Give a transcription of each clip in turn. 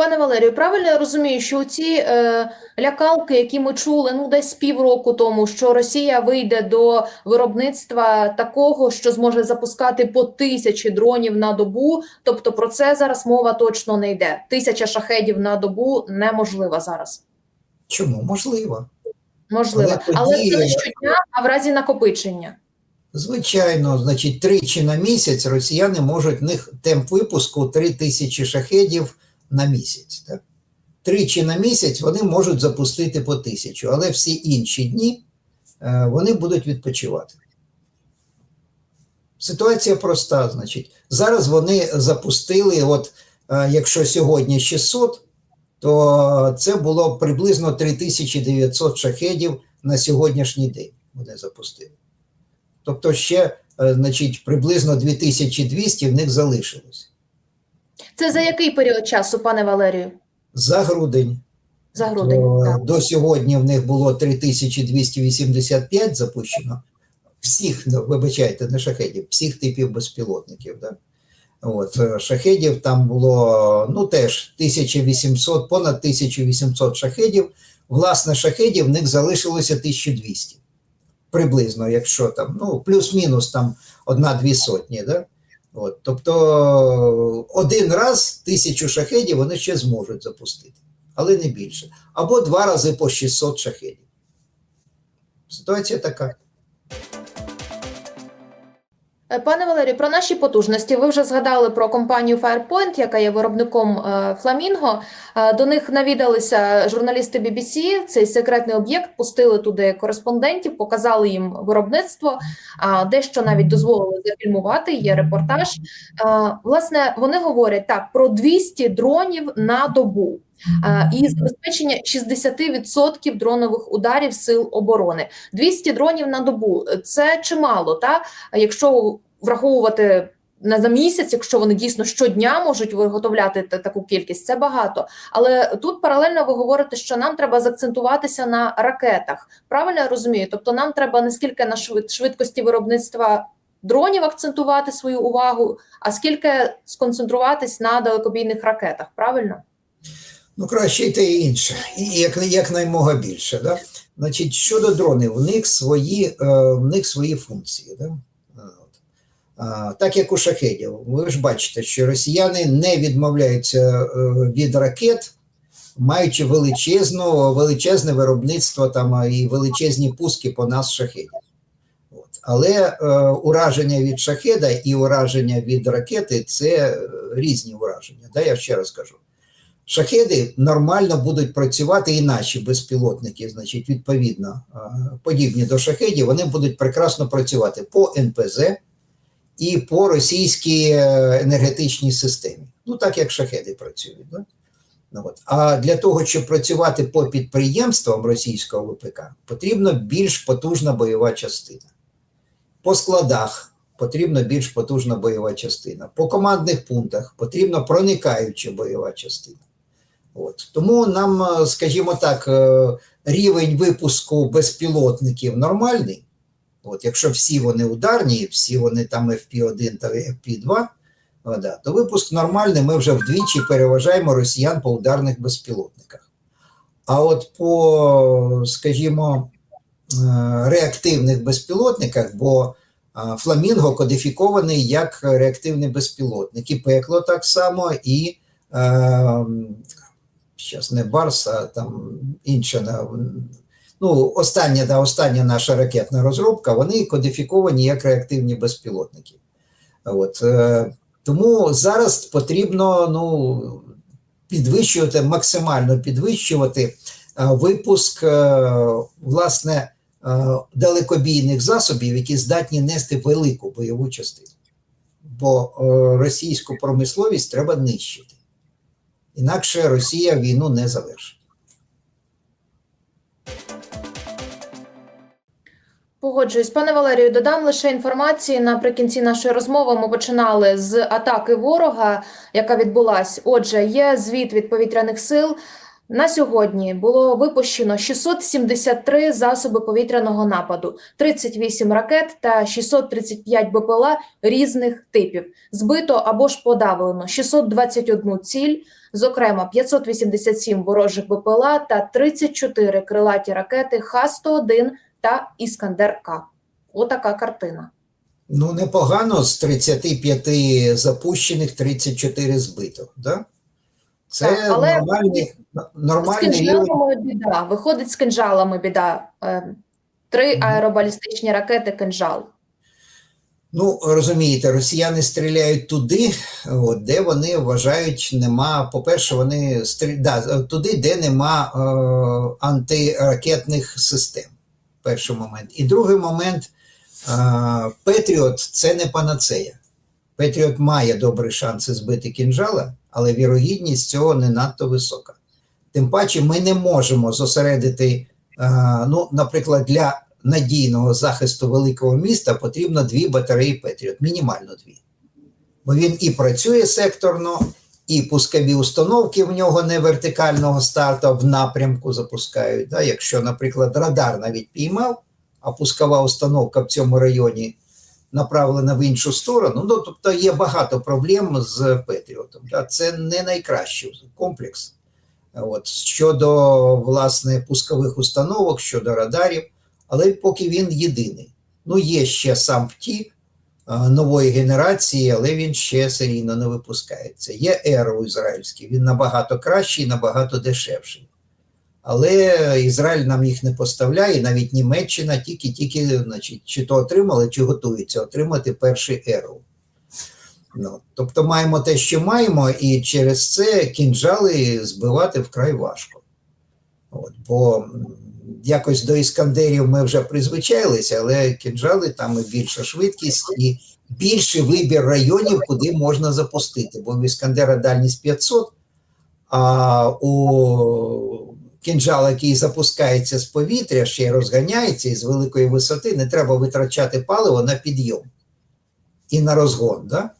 Пане Валерію, правильно я розумію, що ці е, лякалки, які ми чули ну десь півроку тому, що Росія вийде до виробництва такого, що зможе запускати по тисячі дронів на добу. Тобто про це зараз мова точно не йде. Тисяча шахедів на добу неможлива зараз. Чому? Можливо. Можливо, Але але тоді- це не щодня, а в разі накопичення. Звичайно, значить, тричі на місяць росіяни можуть в них темп випуску 3 тисячі шахедів на місяць. Так? Тричі на місяць вони можуть запустити по тисячу, але всі інші дні е, вони будуть відпочивати. Ситуація проста. Значить, зараз вони запустили, от е, якщо сьогодні 600, то це було приблизно 3900 шахедів на сьогоднішній день. Вони запустили. Тобто ще, е, значить, приблизно 2200 в них залишилось. Це за який період часу, пане Валерію? За грудень За грудень. до, Так. до сьогодні в них було 3285 запущено. Всіх, ну, вибачайте, не шахедів, всіх типів безпілотників. Да? От, е, шахедів там було ну, теж 1800, понад 1800 шахедів. Власне, шахедів в них залишилося 1200. Приблизно, якщо там, ну, плюс-мінус там одна-дві сотні. Да? От, тобто один раз тисячу шахедів вони ще зможуть запустити, але не більше. Або два рази по 600 шахедів. Ситуація така. Е, Пане Валерію, про наші потужності. Ви вже згадали про компанію Firepoint, яка є виробником е, Фламінго. Е, До них навідалися журналісти BBC, цей секретний об'єкт, пустили туди кореспондентів, показали їм виробництво, дещо навіть дозволили зафільмувати. Є репортаж. Е, Власне, вони говорять так про 200 дронів на добу. Е, І забезпечення 60% дронових ударів сил оборони. 200 дронів на добу це чимало, та якщо враховувати на за місяць, якщо вони дійсно щодня можуть виготовляти таку кількість, це багато. Але тут паралельно ви говорите, що нам треба заакцентуватися на ракетах. Правильно я розумію? Тобто нам треба не скільки на швид- швидкості виробництва дронів акцентувати свою увагу, а скільки сконцентруватись на далекобійних ракетах. Правильно? Ну, краще і те і інше, і як, якнаймога більше. Да? Значить, щодо дронів, в них свої, е, в них свої функції. Да? От. Так як у шахедів, ви ж бачите, що росіяни не відмовляються е, від ракет, маючи величезну, величезне виробництво там, і величезні пуски по нас шахедів. От. Але е, ураження від шахеда і ураження від ракети це е, різні ураження. Да? Я ще раз кажу. Шахеди нормально будуть працювати і наші безпілотники, значить, відповідно, подібні до шахедів, вони будуть прекрасно працювати по НПЗ і по російській е, енергетичній системі. Ну, так як шахеди працюють. Да? Ну, от. А для того, щоб працювати по підприємствам російського ВПК, потрібна більш потужна бойова частина. По складах потрібна більш потужна бойова частина. По командних пунктах потрібна проникаюча бойова частина. От. Тому нам, е, скажімо так, е, рівень випуску безпілотників нормальний. От, якщо всі вони ударні, всі вони там FP1 та FP2, о, да, то випуск нормальний, ми вже вдвічі переважаємо росіян по ударних безпілотниках. А от по, скажімо, е, реактивних безпілотниках, бо Фламінго кодифікований як реактивний безпілотник, і пекло так само, і е, зараз не Барс, а там інша. Ну, остання, да, остання наша ракетна розробка, вони кодифіковані як реактивні безпілотники. От, е, тому зараз потрібно ну, підвищувати, максимально підвищувати е, випуск е, власне далекобійних засобів, які здатні нести велику бойову частину. Бо російську промисловість треба нищити. Інакше Росія війну не завершить. Погоджуюсь, пане Валерію, додам лише інформації наприкінці нашої розмови. Ми починали з атаки ворога, яка відбулась. Отже, є звіт від повітряних сил. На сьогодні було випущено 673 засоби повітряного нападу, 38 ракет та 635 БПЛА різних типів. Збито або ж подавлено 621 ціль, зокрема 587 ворожих БПЛА та 34 крилаті ракети Х-101 та Іскандер-К. Отака картина. Ну, непогано з 35 запущених 34 збито. Да? Це Так, але нормальний, З нормальний рівень. біда. Виходить з кинжалами біда. Е, Три аеробалістичні ракети кинжал. Ну, розумієте, росіяни стріляють туди, от, де вони вважають, нема. По-перше, вони стрі... да, туди, де нема е, антиракетних систем. Перший момент. І другий момент е, Петріот це не панацея. Петріот має добрі шанси збити кінжала, але вірогідність цього не надто висока. Тим паче, ми не можемо зосередити, е, ну, наприклад, для надійного захисту великого міста потрібно дві батареї Петріот, мінімально дві. Бо він і працює секторно, і пускові установки в нього не вертикального старту а в напрямку запускають. Да? Якщо, наприклад, радар навіть піймав, а пускова установка в цьому районі направлена в іншу сторону, ну тобто є багато проблем з Петріотом. Да? Це не найкращий комплекс. От, щодо власне пускових установок, щодо радарів, але поки він єдиний. Ну, є ще сам ПТІ нової генерації, але він ще серійно не випускається. Є Еро ізраїльський, він набагато кращий, набагато дешевший. Але Ізраїль нам їх не поставляє, навіть Німеччина тільки-тільки, значить, чи то отримали, чи готується отримати перший Еро. Ну, тобто маємо те, що маємо, і через це кінжали збивати вкрай важко. От, бо якось до іскандерів ми вже призвичайлися, але кінжали там і більша швидкість, і більший вибір районів, куди можна запустити. Бо в іскандера дальність 500, а у кінжала, який запускається з повітря, ще й розганяється і з великої висоти, не треба витрачати паливо на підйом і на розгон. Да?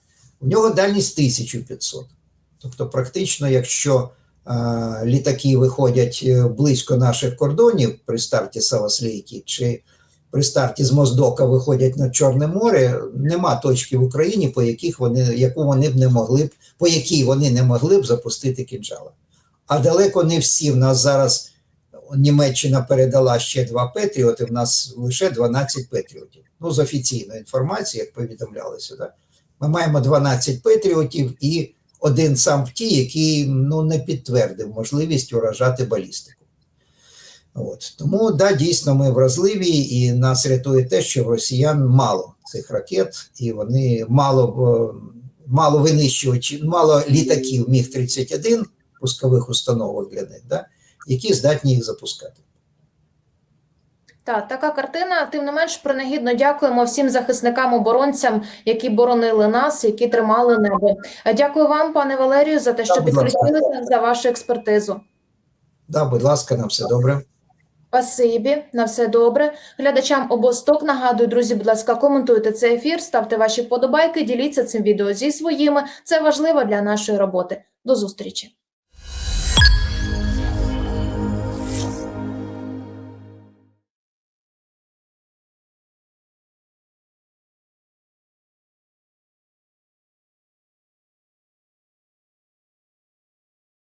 У нього дальність 1500. Тобто, практично, якщо е, літаки виходять е, близько наших кордонів при старті Саваслійки, чи при старті з Моздока виходять на Чорне море, нема точки в Україні, по яких вони, яку вони б не могли б, по якій вони не могли б запустити кінжала. А далеко не всі. В нас зараз Німеччина передала ще два Петріоти, в нас лише 12 Петріотів. Ну, з офіційної інформації, як повідомлялося, так? Ми маємо 12 Петріотів і один сам ПТІ, який ну, не підтвердив можливість уражати балістику. От. Тому, да, дійсно, ми вразливі, і нас рятує те, що в росіян мало цих ракет, і вони мало, е, мало винищувачів, мало літаків Міг-31, пускових установок для них, да, які здатні їх запускати. Так, така картина. Тим не менш, принагідно дякуємо всім захисникам, оборонцям, які боронили нас, які тримали небо. Е, Дякую вам, пане Валерію, за те, що ласка. підключилися за вашу експертизу. Да, будь ласка, на все добре. Спасибі, на все добре. Глядачам обосток нагадую, друзі, будь ласка, коментуйте цей ефір, ставте ваші вподобайки, діліться цим відео зі своїми. Це важливо для нашої роботи. До зустрічі.